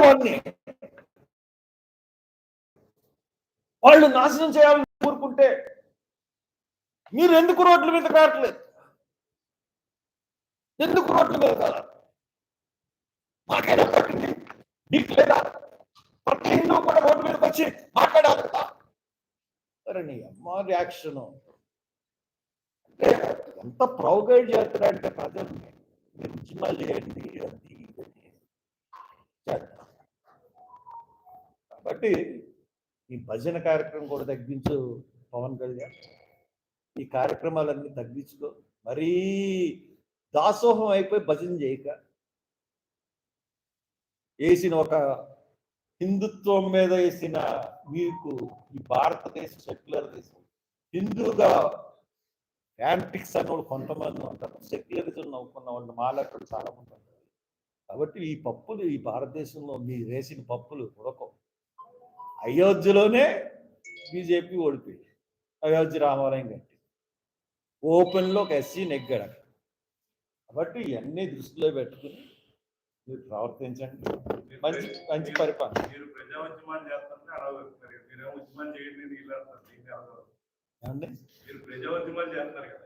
వాడిని వాళ్ళు నాశనం చేయాలని కోరుకుంటే మీరు ఎందుకు రోడ్ల మీద కావట్లేదు ఎందుకు రోడ్ల మీద కాదు? మాకేనా పట్టింది. నీకు లేదా ప్రతి హిందూ కూడా రోడ్డు మీదకి వచ్చి మాట్లాడాలి. కదా నీ అమ్మ రియాక్షన్ అంటే ఎంత ప్రౌగైడ్ చేస్తారంటే ప్రజల్ని మీరు ఉద్యమాలు చేయండి అది ఇది అని. కాబట్టి ఈ భజన కార్యక్రమం కూడా తగ్గించు పవన్ కళ్యాణ్. ఈ కార్యక్రమాలన్నీ తగ్గించుకో. మరీ దాసోహం అయిపోయి భజన చేయక. వేసిన ఒక హిందుత్వం మీద వేసిన మీకు ఈ భారతదేశ సెక్యులర్ దేశం. హిందూగా యాంటిక్స్ అన్న వాళ్ళు కొంతమంది ఉంటారు. సెక్యులరిజం నవ్వుకున్న వాళ్ళు మాలాడు చాలా మంది ఉంటారు. కాబట్టి ఈ పప్పులు ఈ భారతదేశంలో మీరు వేసిన పప్పులు ఉడకం అయోధ్యలోనే బీజేపీ ఓడిపోయింది. అయోధ్య రామాలయం కట్టి. ఓపెన్లో ఒక ఎస్సీ నెగ్గాడు అక్కడ. కాబట్టి ఇవన్నీ దృష్టిలో పెట్టుకుని మీరు ప్రవర్తించండి. మంచి మంచి పరిపాలన.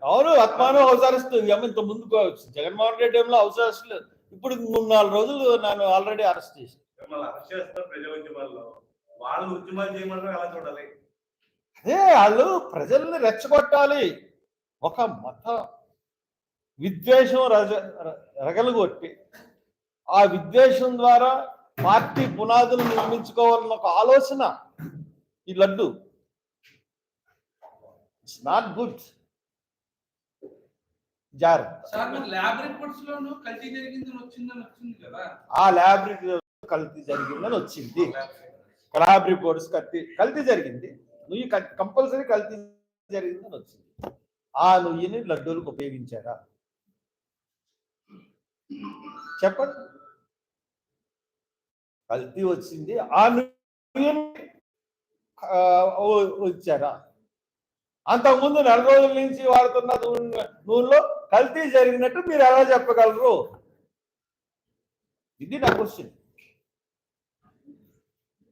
అవును అరెస్ట్ ఏమో ఇంత ముందు జగన్మోహన్ రెడ్డి టైంలో హౌస్ అరెస్ట్ ఇప్పుడు మూడు నాలుగు రోజులు నన్ను ఆల్రెడీ అరెస్ట్ చేసి వాళ్ళు ఉద్యమాలు చేయమంటారు ఎలా చూడాలి. అదే వాళ్ళు ప్రజల్ని రెచ్చగొట్టాలి. ఒక మత విద్వేషం రజ రగలగొట్టి ఆ విద్వేషం ద్వారా పార్టీ పునాదులు నిర్మించుకోవాలన్న ఒక ఆలోచన. ఈ లడ్డు. ఇట్స్ నాట్ గుడ్ జాగ్రత్త. సార్ మరి ల్యాబ్ రిపోర్ట్స్ లోను కల్తీ జరిగిందని వచ్చింది కదా కల్తీ రిపోర్ట్స్ కల్తీ కల్తీ జరిగింది. నుయ్యి కంపల్సరీ కల్తీ జరిగిందని వచ్చింది. ఆ నుయ్యిని లడ్డూలకు ఉపయోగించారా? చెప్పండి. కల్తీ వచ్చింది. ఆ నుయ్యిని ఆ, వచ్చారా అంతకుముందు నెల రోజుల నుంచి వాడుతున్న నూనెలో కల్తీ జరిగినట్టు మీరు ఎలా చెప్పగలరు? ఇది నా question